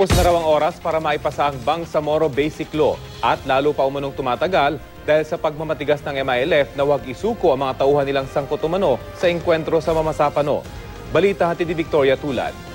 Pus na raw ang oras para maipasa ang Bangsamoro Basic Law at lalo pa umunong tumatagal dahil sa pagmamatigas ng MILF na huwag isuko ang mga tauhan nilang sangkot umano sa engkwentro sa Mamasapano. Balita hatid ni Victoria Tulad.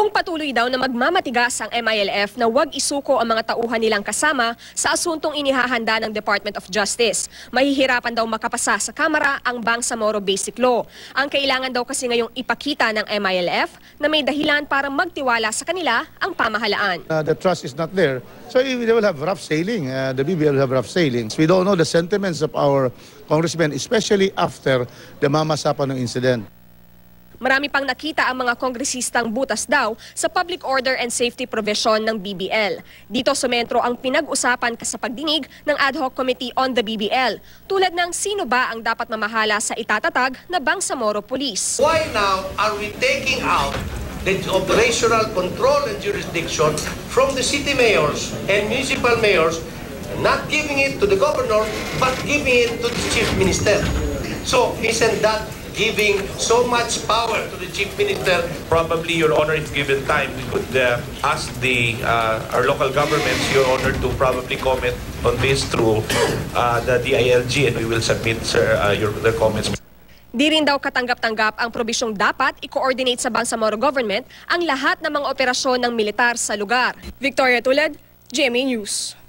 Kung patuloy daw na magmamatigas ang MILF na huwag isuko ang mga tauhan nilang kasama sa asuntong inihahanda ng Department of Justice, mahihirapan daw makapasa sa Kamara ang Bangsamoro Basic Law. Ang kailangan daw kasi ngayong ipakita ng MILF na may dahilan para magtiwala sa kanila ang pamahalaan. Uh, the trust is not there. So they will have rough sailing. Uh, the BBL will have rough sailings. We don't know the sentiments of our congressmen, especially after the Mama Sapano incident. Marami pang nakita ang mga kongresistang butas daw sa public order and safety provision ng BBL. Dito sumentro ang pinag-usapan sa pagdinig ng ad hoc committee on the BBL. Tulad ng sino ba ang dapat mamahala sa itatatag na Bangsamoro Police. Why now are we taking out the operational control and jurisdiction from the city mayors and municipal mayors, not giving it to the governor, but giving it to the chief minister? So isn't that giving so much power to the chief minister? Probably, Your Honor, if given time, we could uh, ask the uh, our local governments, Your Honor, to probably comment on this through uh, the DILG, and we will submit, sir, uh, your their comments. Di rin daw katanggap-tanggap ang probisyong dapat i-coordinate sa Bangsamoro government ang lahat ng mga operasyon ng militar sa lugar. Victoria Tulad, GMA News.